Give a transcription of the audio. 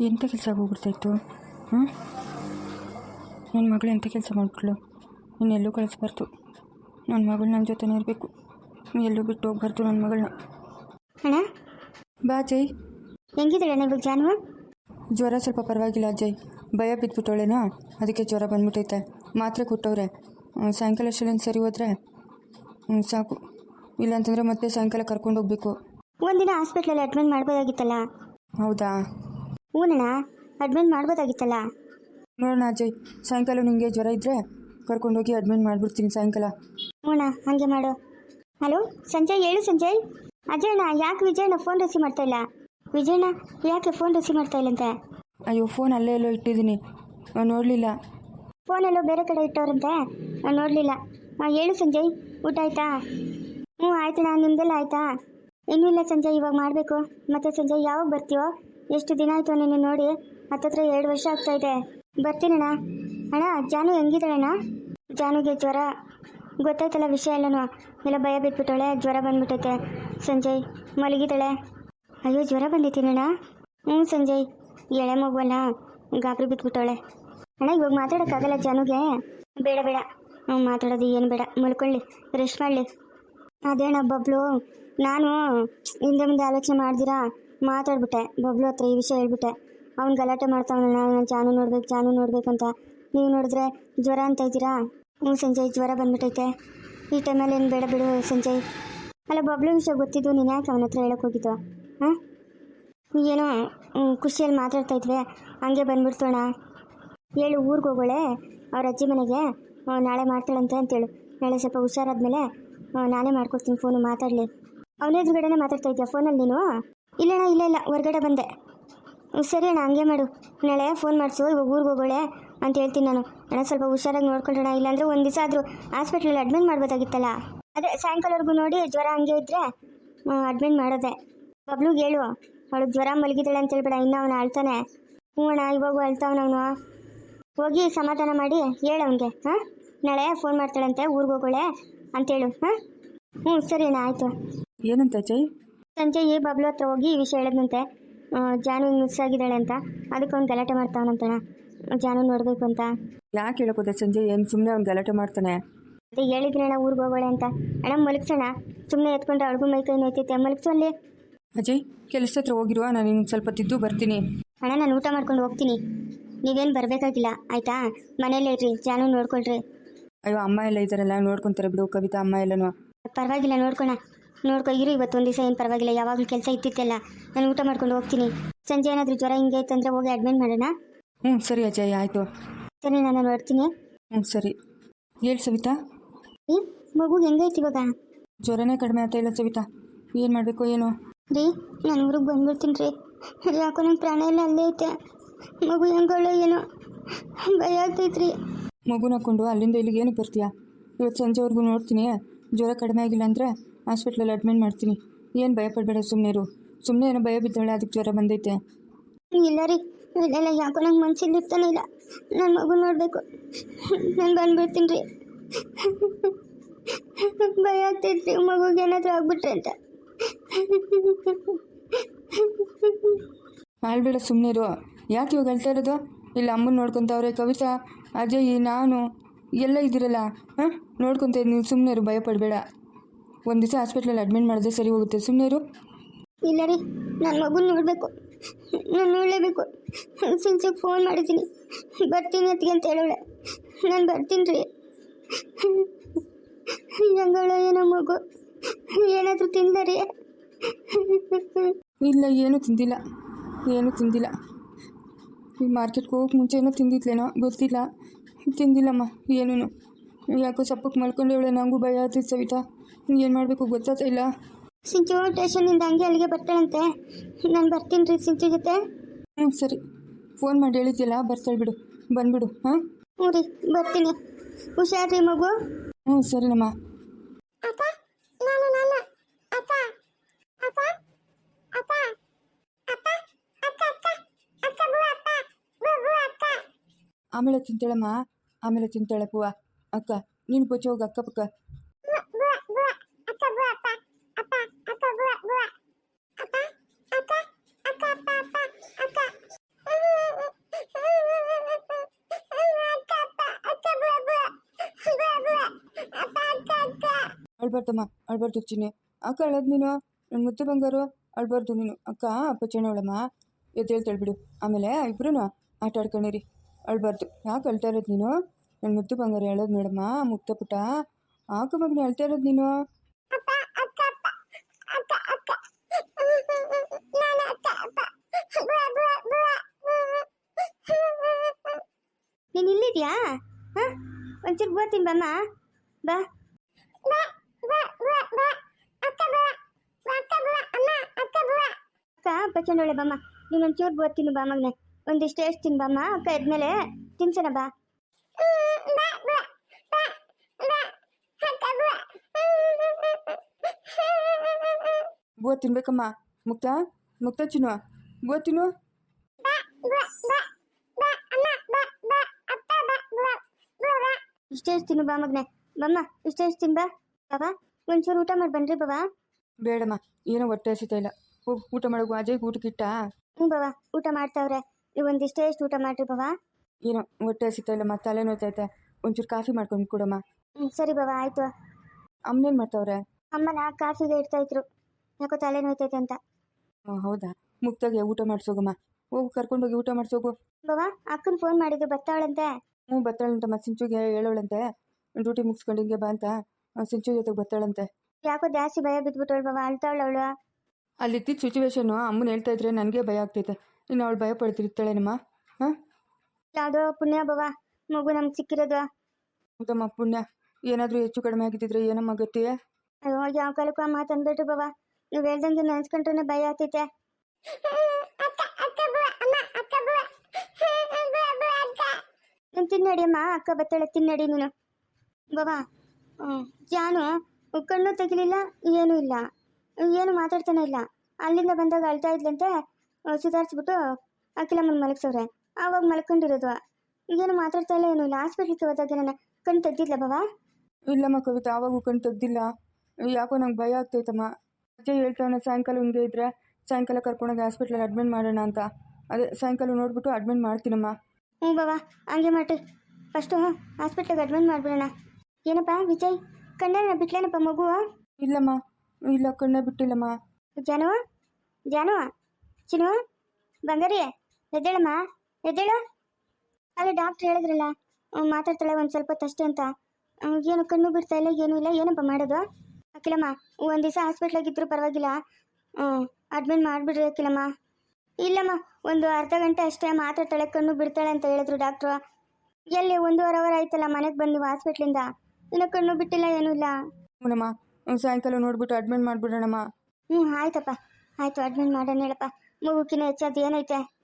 ಎಂಥ ಕೆಲಸ ಆಗೋಗ್ಬಿಡ್ತಾಯಿತ್ತು ಹ್ಞೂ ನನ್ನ ಮಗಳು ಎಂಥ ಕೆಲಸ ಮಾಡ್ಬಿಟ್ಲು ಇನ್ನೆಲ್ಲೂ ಕಳಿಸ್ಬಾರ್ದು. ನನ್ನ ಮಗಳು ನನ್ನ ಜೊತೆನೇ ಇರಬೇಕು. ಎಲ್ಲೂ ಬಿಟ್ಟು ಹೋಗ್ಬಾರ್ದು ನನ್ನ ಮಗಳನ್ನ ಅಣ್ಣ? ಬಾ ಜೈ ಹೆಂಗಿದ್ದಾಳೆ ಇವಾಗ ಜಾನುವ ಜ್ವರ ಸ್ವಲ್ಪ ಪರವಾಗಿಲ್ಲ ಅಜಯ್. ಭಯ ಬಿದ್ದುಬಿಟ್ಟವಳೇನೋ ಅದಕ್ಕೆ ಜ್ವರ ಬಂದ್ಬಿಟ್ಟೈತೆ. ಮಾತ್ರೆ ಕೊಟ್ಟವ್ರೆ. ಸಾಯಂಕಾಲ ಅಷ್ಟರಲ್ಲಿ ಸರಿ ಹೋದ್ರೆ? ಸಾಕು. ಇಲ್ಲಾಂತಂದರೆ ಮತ್ತೆ ಸಾಯಂಕಾಲ ಕರ್ಕೊಂಡು ಹೋಗ್ಬೇಕು. ಒಂದಿನ ಹಾಸ್ಪಿಟ್ಲಲ್ಲಿ ಅಡ್ಮಿಟ್ ಮಾಡ್ಬೋದಾಗಿತ್ತಲ್ಲ? ಹೌದಾ? ಹ್ಞೂನಣ್ಣ ಅಡ್ಮಿಟ್ ಮಾಡ್ಬೋದಾಗಿತ್ತಲ್ಲ? ನೋಡೋಣ ಅಜಯ್ ಸಾಯಂಕಾಲ ನಿಮಗೆ ಜ್ವರ ಇದ್ದರೆ ಕರ್ಕೊಂಡೋಗಿ ಅಡ್ಮಿಟ್ ಮಾಡಿಬಿಡ್ತೀನಿ ಸಾಯಂಕಾಲ. ಹೂಣ ಹಾಗೆ ಮಾಡು. ಹಲೋ ಸಂಜಯ್ ಹೇಳು ಸಂಜಯ್. ಅಜಯಣ್ಣ ಯಾಕೆ ವಿಜಯಣ್ಣ ಫೋನ್ ರಿಸೀವ್ ಮಾಡ್ತಾ ಇಲ್ಲ? ವಿಜಯಣ್ಣ ಯಾಕೆ ಫೋನ್ ರಿಸೀವ್ ಮಾಡ್ತಾ ಇಲ್ಲಂತೆ ಅಯ್ಯೋ ಫೋನ್ ಅಲ್ಲೇ ಎಲ್ಲೋ ಇಟ್ಟಿದ್ದೀನಿ. ನೋಡಲಿಲ್ಲ. ಫೋನೆಲ್ಲೋ ಬೇರೆ ಕಡೆ ಇಟ್ಟವ್ರಂತೆ? ನಾನು ನೋಡಲಿಲ್ಲ. ಹೇಳು ಸಂಜಯ್ ಊಟ ಆಯ್ತಾ? ಹ್ಞೂ ಆಯ್ತಣ್ಣ ನಿಮ್ದೆಲ್ಲ ಆಯ್ತಾ? ಇನ್ನೂ ಇಲ್ಲ ಸಂಜಯ್ ಇವಾಗ ಮಾಡಬೇಕು. ಮತ್ತೆ ಸಂಜಯ್ ಯಾವಾಗ ಬರ್ತೀಯೋ? ಎಷ್ಟು ದಿನ ಆಯಿತು ನಿನ್ನ ನೋಡಿ? ಹತ್ತತ್ರ ಎರಡು ವರ್ಷ ಆಗ್ತಾ ಇದೆ. ಬರ್ತೀನಣ್ಣ ಅಣ್ಣ. ಜಾನು ಹೆಂಗಿದ್ದಾಳಣ್ಣ ಜಾನುಗೆ ಜ್ವರ. ಗೊತ್ತಾಯ್ತಲ್ಲ ವಿಷಯ ಎಲ್ಲನೂ. ಎಲ್ಲ ಭಯ ಬಿಟ್ಬಿಟ್ಟವಳೆ, ಜ್ವರ ಬಂದ್ಬಿಟ್ಟೈತೆ. ಸಂಜಯ್, ಮಲಗಿದ್ದಾಳೆ. ಅಯ್ಯೋ, ಜ್ವರ ಬಂದೈತೀನಣ್ಣ ಹ್ಞೂ ಸಂಜಯ್, ಎಳೆ ಮಗುವಲ್ಲ, ಗಾಬರಿ ಬಿಟ್ಬಿಟ್ಟವಳೆ. ಅಣ್ಣ, ಇವಾಗ ಮಾತಾಡೋಕ್ಕಾಗಲ್ಲ ಜಾನುಗೆ? ಬೇಡ ಬೇಡ. ಹ್ಞೂ, ಮಾತಾಡೋದು ಏನು ಬೇಡ. ಮಲ್ಕೊಳ್ಳಿ ರೆಸ್ಟ್ ಮಾಡಲಿ. ಅದೇಣ ಬಬ್ಲು. ನಾನು, ಹಿಂದೆ ಮುಂದೆ ಆಲೋಚನೆ ಮಾಡ್ದಿರಾ? ಮಾತಾಡ್ಬಿಟ್ಟೆ. ಬಬ್ಲು ಹತ್ರ ಈ ವಿಷಯ ಹೇಳ್ಬಿಟ್ಟೆ. ಅವ್ನು ಗಲಾಟೆ ಮಾಡ್ತಾವನಲ್ಲ, ನಾನು ಜಾನು ನೋಡ್ಬೇಕು ಜಾನು ನೋಡ್ಬೇಕು ಅಂತ ನೀವು ನೋಡಿದ್ರೆ ಜ್ವರ ಅಂತ ಇದ್ದೀರಾ? ಹ್ಞೂ ಸಂಜಯ್, ಜ್ವರ ಬಂದ್ಬಿಟ್ಟೈತೆ. ಈ ಟೈಮಲ್ಲಿ ಏನು ಬೇಡ ಬಿಡು ಸಂಜಯ್. ಅಲ್ಲ, ಬಬ್ಲು ವಿಷಯ ಗೊತ್ತಿದ್ದು ನೀನು ಯಾಕೆ ಅವನ ಹತ್ರ ಹೇಳೋಕೆ ಹೋಗಿದ್ದು? ಹಾಂ? ಏನೋ ಖುಷಿಯಲ್ಲಿ ಮಾತಾಡ್ತಾ ಇದ್ವಿ. ಹಂಗೆ ಬಂದ್ಬಿಡ್ತೋಣ ಹೇಳು, ಊರಿಗೆ ಹೋಗೋಳೆ? ಅವ್ರ ಅಜ್ಜಿ ಮನೆಗೆ? ನಾಳೆ ಮಾಡ್ತಾಳಂತೆ ಅಂತೇಳು. ನಾಳೆ ಸ್ವಲ್ಪ ಹುಷಾರಾದ್ಮೇಲೆ ನಾನೇ ಮಾಡ್ಕೊಡ್ತೀನಿ, ಫೋನು ಮಾತಾಡಲಿ. ಅವನ ಎದುರುಗಡೆನೇ ಮಾತಾಡ್ತಾ ಇದೆಯಾ, ಫೋನಲ್ಲಿ ನೀನು? ಇಲ್ಲಣ್ಣ, ಇಲ್ಲ ಇಲ್ಲ, ಹೊರಗಡೆ ಬಂದೆ. ಸರಿ ಅಣ್ಣ, ಹಂಗೆ ಮಾಡು. ನಾಳೆ ಫೋನ್ ಮಾಡಿಸು, ಇವಾಗ ಊರಿಗೆ ಹೋಗೋಳೆ ಅಂತ ಹೇಳ್ತೀನಿ ನಾನು. ಅಣ್ಣ, ಸ್ವಲ್ಪ ಹುಷಾರಾಗಿ ನೋಡ್ಕೊಳ್ಳೋಣ ಇಲ್ಲಾಂದರೆ ಒಂದು ದಿವಸ ಆದರೂ ಹಾಸ್ಪಿಟ್ಲಲ್ಲಿ ಅಡ್ಮಿಟ್ ಮಾಡ್ಬೋದಾಗಿತ್ತಲ್ಲ ಅದೇ ಸಾಯಂಕಾಲವರೆಗೂ ನೋಡಿ, ಜ್ವರ ಹಂಗೆ ಇದ್ದರೆ ಅಡ್ಮಿಟ್ ಮಾಡೋದೆ. ಬಬ್ಲುಗೆ ಹೇಳು ಅವಳಿಗೆ ಜ್ವರ ಮಲಗಿದ್ದಾಳೆ ಅಂತ ಹೇಳ್ಬೇಡ, ಇನ್ನೂ ಅವನು ಅಳ್ತಾನೆ. ಹ್ಞೂ ಅಣ್ಣ, ಇವಾಗೂ ಅಳ್ತಾವನವನು ಹೋಗಿ ಸಮಾಧಾನ ಮಾಡಿ, ಹೇಳು ಅವನಿಗೆ, ಹಾಂ? ನಾಳೆ ಫೋನ್ ಮಾಡ್ತಾಳಂತೆ, ಊರಿಗೆ ಹೋಗೋಳೆ ಅಂತೇಳು ಹಾಂ? ಹ್ಞೂ, ಸರಿ ಅಣ್ಣ, ಆಯಿತು. ಏನಂತ ಅಜಯ್? ಸಂಜೆ ಈ ಬಬ್ಲು ಹತ್ರ ಹೋಗಿ ಈ ವಿಷಯ ಹೇಳಿದ್ನಂತೆ. ಜಾನು ಹಿಂಗೆ ಮಿಸ್ ಆಗಿದ್ದಾಳೆ ಅಂತ. ಅದಕ್ಕೆ ಅವ್ನು ಗಲಾಟೆ ಮಾಡ್ತಾವನಂತಣ ಜಾನು ನೋಡಬೇಕು ಅಂತ. ಯಾಕೆ ಹೇಳಕೋದೆ ಸಂಜೆ? ಏನು ಸುಮ್ಮನೆ ಅವ್ನು ಗಲಾಟೆ ಮಾಡ್ತಾನೆ? ಅದೇ ಹೇಳಿದ್ರೆ ಅಣ್ಣ ಊರಿಗೆ ಹೋಗೋಳೆ ಅಂತ. ಅಣ್ಣ ಮಲಗ್ಸೋಣ. ಸುಮ್ಮನೆ ಎತ್ಕೊಂಡ್ರೆ ಅಳಗು ಮೈ ಕೈ ನೋಯ್ತೈತೆ. ಮಲಗ್ಸು ಅಲ್ಲಿ. ಅಜಯ್ ಕೆಲಸ ಹತ್ರ ಹೋಗಿರುವ. ನಾನು ಇನ್ನು ಸ್ವಲ್ಪ ತಿದ್ದು ಬರ್ತೀನಿ. ಅಣ್ಣ ನಾನು ಊಟ ಮಾಡ್ಕೊಂಡು ಹೋಗ್ತೀನಿ. ನೀವೇನು ಬರಬೇಕಾಗಿಲ್ಲ ಆಯಿತಾ? ಮನೇಲೇ ಇರ್ರಿ. ಜಾನು ನೋಡ್ಕೊಳ್ರಿ. ಅಯ್ಯೋ ಅಮ್ಮ ಎಲ್ಲ ಇದ್ದಾರಲ್ಲ ನೋಡ್ಕೊಂತಾರೆ ಬಿಡು. ಕವಿತಾ ಅಮ್ಮ ಎಲ್ಲನೂ. ಪರವಾಗಿಲ್ಲ ನೋಡ್ಕೊಣ. ನೋಡ್ಕೊ ಇರು ಇವತ್ತು ಒಂದು ದಿವಸ ಏನು ಪರವಾಗಿಲ್ಲ ಯಾವಾಗಲೂ ಕೆಲಸ ಇತ್ತಿತ್ತಲ್ಲ ನಾನು ಊಟ ಮಾಡ್ಕೊಂಡು ಹೋಗ್ತೀನಿ. ಸಂಜೆ ಏನಾದರೂ ಜ್ವರ ಹಿಂಗೆ ಇತ್ತಂದ್ರೆ ಹೋಗಿ ಅಡ್ಮಿಟ್ ಮಾಡೋಣ? ಹ್ಞೂ ಸರಿ ಅಜಯ್ ಆಯಿತು. ಸರಿ ನಾನು ನೋಡ್ತೀನಿ. ಹ್ಞೂ ಸರಿ. ಹೇಳಿ ಸವಿತಾ. ರೀ ಮಗು ಹೆಂಗೈತಿ ಇವಾಗ? ಜ್ವರನೇ ಕಡಿಮೆ ಆಗ್ತಾ ಇಲ್ಲ ಸವಿತಾ. ಏನು ಮಾಡಬೇಕು ಏನು? ರೀ ನಾನು ಊರಿಗೆ ಬಂದ್ಬಿಡ್ತೀನಿ ರೀ. ಯಾಕೋ ನಂಗೆ ಪ್ರಾಣ ಎಲ್ಲ ಅಲ್ಲೇ ಐತೆ. ಮಗು ಹೆಂಗಳೋ ಏನೋ? ಭಯ ಆಗ್ತೈತ್ರಿ ಮಗುನ ಹಾಕ್ಕೊಂಡು ಅಲ್ಲಿಂದ ಇಲ್ಲಿಗೆ ಏನಕ್ಕೆ ಬರ್ತೀಯಾ? ಇವತ್ತು ಸಂಜೆವರೆಗೂ ನೋಡ್ತೀನಿ. ಜ್ವರ ಕಡಿಮೆ ಆಗಿಲ್ಲ ಅಂದರೆ ಹಾಸ್ಪಿಟ್ಲಲ್ಲಿ ಅಡ್ಮಿಟ್ ಮಾಡ್ತೀನಿ. ಏನು ಭಯ ಪಡಬೇಡ ಸುಮ್ಮನೆ ಇರು ಸುಮ್ಮನೆ ಏನೋ ಭಯ ಬಿದ್ದಾಳೆ ಅದಕ್ಕೆ ಜ್ವರ ಬಂದೈತೆ. ಇಲ್ಲ ರೀ. ಇಲ್ಲೆಲ್ಲ ಯಾಕೋ ನಂಗೆ ಮನ್ಸಲ್ಲಿ ಇರ್ತಾನೆ ಇಲ್ಲ. ನನ್ನ ಮಗು ನೋಡಬೇಕು. ನಾನು ಬಂದ್ಬಿಡ್ತೀನಿ ರೀ. ಭಯ ಆಗ್ತೈತಿ ಮಗುಗೆ ಏನಾದರೂ ಆಗ್ಬಿಟ್ರೆ ಅಂತ. ಆಳ್ಬೇಡ ಸುಮ್ಮನೆ ಇರು ಯಾಕೆ ಇವಾಗ ಹೇಳ್ತಾ ಇರೋದು? ಇಲ್ಲ ಅಮ್ಮನ ನೋಡ್ಕೊತಾವ್ರೆ ಕವಿತಾ ಅಜಯ್ ನಾನು ಎಲ್ಲ ಇದ್ದೀರಲ್ಲ ಹಾಂ? ನೋಡ್ಕೊತ ನೀವು ಸುಮ್ಮನೆ ಇರು ಭಯ ಪಡಬೇಡ. ಒಂದು ದಿವಸ ಹಾಸ್ಪಿಟ್ಲಲ್ಲಿ ಅಡ್ಮಿಟ್ ಮಾಡಿದ್ರೆ ಸರಿ ಹೋಗುತ್ತೆ. ಸುಮ್ಮನೆ ಇರು. ಇಲ್ಲ ರೀ ನನ್ನ ಮಗು ನೋಡಬೇಕು. ನಾನು ನೋಡಲೇಬೇಕು. ಸಂಜೆಗೆ ಫೋನ್ ಮಾಡಿದ್ದೀನಿ. ಬರ್ತೀನಿ ಅತ್ತಿಗೆ ಅಂತ ಹೇಳೋಳೆ ನಾನು ಬರ್ತೀನಿ ರೀ. ಹೆಂಗಳ ಏನೋ ಮಗು. ಏನಾದರೂ ತಿಂದ ರೀ? ಇಲ್ಲ ಏನೂ ತಿಂದಿಲ್ಲ. ಏನೂ ತಿಂದಿಲ್ಲ. ಈ ಮಾರ್ಕೆಟ್ಗೆ ಹೋಗಕ್ಕೆ ಮುಂಚೆ ಏನೋ ತಿಂದಿದ್ಲೇನೋ ಗೊತ್ತಿಲ್ಲ. ತಿಂದಿಲ್ಲಮ್ಮ ಏನೂ ಯಾಕೋ ಸಪ್ಪಕ್ಕೆ ಮಲ್ಕೊಂಡೇವಳೆ ನನಗೂ ಭಯ ಆಗ್ತಿತ್ತು ಸವಿತಾ. ಏನು ಮಾಡಬೇಕು ಗೊತ್ತಾಗ್ತಾ ಇಲ್ಲ? ಸಿಂಚು ಸ್ಟೇಷನಿಂದ ಹಂಗೆ ಅಲ್ಲಿಗೆ ಬರ್ತಾಳಂತೆ. ನಾನು ಬರ್ತೀನಿ ರೀ ಸಿಂಚು ಜೊತೆ. ಹ್ಞೂ ಸರಿ. ಫೋನ್ ಮಾಡಿ ಹೇಳಿದ್ಯಲ್ಲ ಬರ್ತಾಳೆ ಬಿಡು. ಬಂದ್ಬಿಡು ಹಾಂ? ಹ್ಞೂ ರೀ ಬರ್ತೀನಿ. ಹುಷಾರ್ರಿ ಮಗು. ಹ್ಞೂ ಸರಿನಮ್ಮ ಅಪ್ಪ ನಾನು ನಾನು ಅಪ್ಪ ಅಪ್ಪ ಅಪ್ಪ ಅಪ್ಪ ಅಕ್ಕ ಅಕ್ಕ ಅಕ್ಕ ಬು ಅಪ್ಪ ಬು ಬು ಅಕ್ಕ. ಆಮೇಲೆ ತಿಂತಾಳಮ್ಮ ಆಮೇಲೆ ತಿಂತಾಳೆ ಪೂವ. ಅಕ್ಕ ನೀನು ಕೊಚ್ಚೋಗ ಹೋಗಿ ಅಕ್ಕ ಪಕ್ಕ ಬು ಬು ಬು ಅಕ್ಕ ಬು ಅಪ್ಪ ಅಪ್ಪ ಅಕ್ಕ ಬು ಬು ಅಪ್ಪ ಅಕ್ಕ ಅಕ್ಕ ಅಕ್ಕ ಅಪ್ಪ ಅಪ್ಪ ಅಕ್ಕ ಅಳ್ಬಾರ್ದಮ್ಮ ಅಳ್ಬಾರ್ದು ಚಿನ್ನೆ. ಅಕ್ಕ ಅಳದ್ ನೀನು? ನನ್ನ ಮುದ್ದು ಬಂಗಾರು ಅಳ್ಬಾರ್ದು ನೀನು. ಅಕ್ಕ ಅಪ್ಪ ಅಪ್ಪಚ್ಚಣ್ಣವಳಮ್ಮ ಎದ್ದೇಳ್ತಾಳೆ ಬಿಡು ಆಮೇಲೆ ಇಬ್ರು ಆಟ ಆಡ್ಕೊಂಡಿರಿ. ಅಳ್ಬಾರ್ದು. ಯಾಕೆ ಅಳ್ತಾ ಇರೋದು ನೀನು? ನನ್ನ ಮುದ್ದು ಬಂಗಾರ ಹೇಳೋದು ನೋಡಮ್ಮ ಮುಕ್ತ ಪುಟ್ಟ. ಆಕ ಮಗನೇ ಅಳ್ತಾ ಇರೋದು ನೀನು? ನೀನು ಇಲ್ಲಿದ್ಯಾ? ಹಾಂ? ಒಂಚೂರು ಬರ್ತೀನಿ ಬಮ್ಮ ಬಾ. ಒಳ್ಳೆ ಬಮ್ಮ. ನೀನು ಒಂಚೂರು ತಿನ್ನು ಬಾ ಮಗನೆ. ಒಂದಿಷ್ಟು ಎಷ್ಟು ಬಮ್ಮ? ಅಕ್ಕ ಎದ್ಮೇಲೆ ತಿನ್ಸೋಣ ಬಾ. ಬೋ ತಿನ್ಬೇಕಮ್ಮ. ಮುಕ್ತ? ಮುಕ್ತ ಚಿನ್ನು ಬೋ ತಿನ್ನು. ಇಷ್ಟೇ ತಿನ್ನು ಬಾ ಮಗನೆ. ಬಮ್ಮ ಇಷ್ಟೇ ತಿನ್ ಬಾ. ಬಾಬಾ ಒಂಚೂರು ಊಟ ಮಾಡಿ ಬನ್ರಿ ಬಾಬಾ ಬೇಡಮ್ಮ ಏನೋ ಹೊಟ್ಟೆ ಹಸಿತಾ ಇಲ್ಲ. ಹೋಗಿ ಊಟ ಮಾಡೋಗು ಅಜಯ್ ಊಟಕ್ಕಿಟ್ಟ? ಹ್ಞೂ ಬವಾ ಊಟ ಮಾಡ್ತಾವ್ರೆ. ನೀವು ಒಂದಿಷ್ಟೇ ಎಷ್ಟು ಊಟ ಮಾಡ್ರಿ ಬವಾ ಏನೋ ಹೊಟ್ಟೆ ಸಿಗ್ತಾ ಮತ್ತೆ ತಲೆ ನೋಯ್ತೈತೆ ಒಂಚೂರು ಕಾಫಿ ಮಾಡ್ಕೊಂಡು ಕೊಡಮ್ಮ. ಹ್ಞೂ ಸರಿ ಬಾಬಾ ಆಯ್ತು. ಅಮ್ಮನೇನು ಮಾಡ್ತಾವ್ರೆ? ಅಮ್ಮನ ಕಾಫಿಗೆ ಇಡ್ತಾ ಇದ್ರು. ಯಾಕೋ ತಲೆ ನೋಯ್ತೈತೆ ಅಂತ. ಹೌದಾ? ಮುಕ್ತಾಗೆ ಊಟ ಮಾಡಿಸೋಗಮ್ಮ. ಕರ್ಕೊಂಡು ಹೋಗಿ ಊಟ ಮಾಡಿಸೋಗು. ಬವಾ ಅಕ್ಕನ ಫೋನ್ ಮಾಡಿದ್ದು ಬರ್ತಾವಳಂತೆ ಹ್ಞೂ ಬರ್ತಾಳಂತಮ್ಮ ಸಿಂಚುಗೆ ಹೇಳೋಳಂತೆ. ಡ್ಯೂಟಿ ಮುಗಿಸ್ಕೊಂಡು ಹಿಂಗೆ ಬಾ ಅಂತ. ಆ, ಸಿಂಚು ಜೊತೆಗೆ ಬರ್ತಾಳಂತೆ ಯಾಕೋ ಜಾಸ್ತಿ ಭಯ ಬಿದ್ಬಿಟ್ಟವಳು ಬವ ಅಳ್ತಾವಳು ಅವಳು. ಅಲ್ಲಿದ್ದಿದ್ದ ಸಿಚುವೇಶನ್ನು ಅಮ್ಮನ ಹೇಳ್ತಾ ಇದ್ರೆ ನನಗೆ ಭಯ ಆಗ್ತೈತೆ. ಇನ್ನು ಅವಳು ಭಯ ಪಡ್ತಿರ್ತಾಳೇನಮ್ಮ ಹಾಂ? ಯಾವುದೋ ಪುಣ್ಯ ಭವ ಮಗು ನಮ್ಗೆ ಸಿಕ್ಕಿರೋದು. ಹೌದಮ್ಮ ಪುಣ್ಯ. ಏನಾದರೂ ಹೆಚ್ಚು ಕಡಿಮೆ ಆಗಿದ್ದಿದ್ರೆ ಏನಮ್ಮ ಗತಿ? ಅಯ್ಯೋ ಯಾವ ಕಾಲಕ್ಕೂ ಆ ಮಾತು ಅಂದ್ಬಿಟ್ರು ಬಾಬಾ ನೀವು ಹೇಳ್ದಂಗೆ ನೆನ್ಸ್ಕೊಂಡ್ರೆ ಭಯ ಆಗ್ತೈತೆ. ನೀನು ತಿನ್ನಡಿ ಅಮ್ಮ ಅಕ್ಕ ಬತ್ತಾಳೆ ತಿನ್ನಡಿ ನೀನು. ಬವಾ ಹ್ಞೂ ಜಾನು ಕಣ್ಣು ತೆಗಿಲಿಲ್ಲ ಏನೂ ಇಲ್ಲ. ಏನು ಮಾತಾಡ್ತಾನೆ ಇಲ್ಲ. ಅಲ್ಲಿಂದ ಬಂದಾಗ ಅಳ್ತಾ ಇದ್ಲಂತೆ ಸುಧಾರಿಸ್ಬಿಟ್ಟು ಅಖಿಲಮ್ಮನ ಮಲಗಿಸೋರೆ ಆವಾಗ ಮಲ್ಕೊಂಡಿರೋದು. ಏನು ಮಾತಾಡ್ತಾ ಇಲ್ಲ ಏನು ಇಲ್ಲ. ಹಾಸ್ಪಿಟ್ಲಿಗೆ ಹೋದಾಗ ನನ್ನ ಕಣ್ಣು ತೆಗ್ದಿಲ್ಲ ಬಾವಾ? ಇಲ್ಲಮ್ಮ ಕವಿತಾ ಆವಾಗೂ ಕಣ್ಣು ತೆಗ್ದಿಲ್ಲ. ಯಾಕೋ ನಂಗೆ ಭಯ ಆಗ್ತೈತಮ್ಮ. ಅಜ್ಜ ಹೇಳ್ತಾವನೆ ಸಾಯಂಕಾಲ ಹಿಂಗೆ ಇದ್ರೆ ಸಾಯಂಕಾಲ ಕರ್ಕೊಂಡೋಗಿ ಹಾಸ್ಪಿಟ್ಲಲ್ಲಿ ಅಡ್ಮಿಟ್ ಮಾಡೋಣ ಅಂತ. ಅದೇ ಸಾಯಂಕಾಲ ನೋಡ್ಬಿಟ್ಟು ಅಡ್ಮಿಟ್ ಮಾಡ್ತೀನಮ್ಮ. ಹ್ಞೂ ಬಾವಾ ಹಂಗೆ ಮಾಡಿ ಫಸ್ಟು ಹಾಸ್ಪಿಟ್ಲಿಗೆ ಅಡ್ಮಿಟ್ ಮಾಡಿಬಿಡೋಣ. ಏನಪ್ಪ ವಿಜಯ್ ಕಣ್ಣೇನ ಬಿಟ್ಲೇನಪ್ಪ ಮಗು? ಇಲ್ಲಮ್ಮ ಇಲ್ಲ ಕಣ್ಣೇ ಬಿಟ್ಟಿಲ್ಲಮ್ಮ. ಜಾನು ಜಾನು ಚಿನು ಬಂಗಾರಿ ಎದ್ದೇಳಮ್ಮ ಎದ್ದೇಳು. ಅಲ್ಲ ಡಾಕ್ಟ್ರ್ ಹೇಳಿದ್ರಲ್ಲ ಅವ್ನು ಮಾತಾಡ್ತಾಳೆ ಒಂದು ಸ್ವಲ್ಪ ಹೊತ್ತು ಅಂತ. ಏನು ಕಣ್ಣು ಬಿಡ್ತಾ ಇಲ್ಲ ಏನೂ ಇಲ್ಲ ಏನಪ್ಪ ಮಾಡೋದು? ಅಕ್ಕಿಲಮ್ಮ ಒಂದು ದಿವಸ ಹಾಸ್ಪಿಟ್ಲಾಗಿದ್ರು ಪರವಾಗಿಲ್ಲ. ಹ್ಞೂ ಅಡ್ಮಿಟ್ ಮಾಡಿಬಿಡ್ರಿ ಅಕ್ಕಿಲಮ್ಮ ಇಲ್ಲಮ್ಮ ಒಂದು ಅರ್ಧ ಗಂಟೆ ಅಷ್ಟೇ ಮಾತಾಡ್ತಾಳೆ ಕಣ್ಣು ಬಿಡ್ತಾಳೆ ಅಂತ ಹೇಳಿದ್ರು ಡಾಕ್ಟ್ರು ಎಲ್ಲಿ ಒಂದೂವರೆ ಅವರ್ ಆಯ್ತಲ್ಲ ಮನೆಗೆ ಬಂದು ಹಾಸ್ಪಿಟ್ಲಿಂದ ಇನ್ನು ಕಣ್ಣು ಬಿಟ್ಟಿಲ್ಲ ಏನೂ ಇಲ್ಲ. ಸಾಯಂಕಾಲ ನೋಡ್ಬಿಟ್ಟು ಅಡ್ಮಿಟ್ ಮಾಡಿಬಿಡೋಣಮ್ಮ. ಹ್ಞೂ ಆಯ್ತಪ್ಪ. ಆಯ್ತು ಅಡ್ಮಿಟ್ ಮಾಡೋಣ ಹೇಳಪ್ಪ. ಮಗುಕಿನ ಹೆಚ್ಚಾದ ಏನೈತೆ?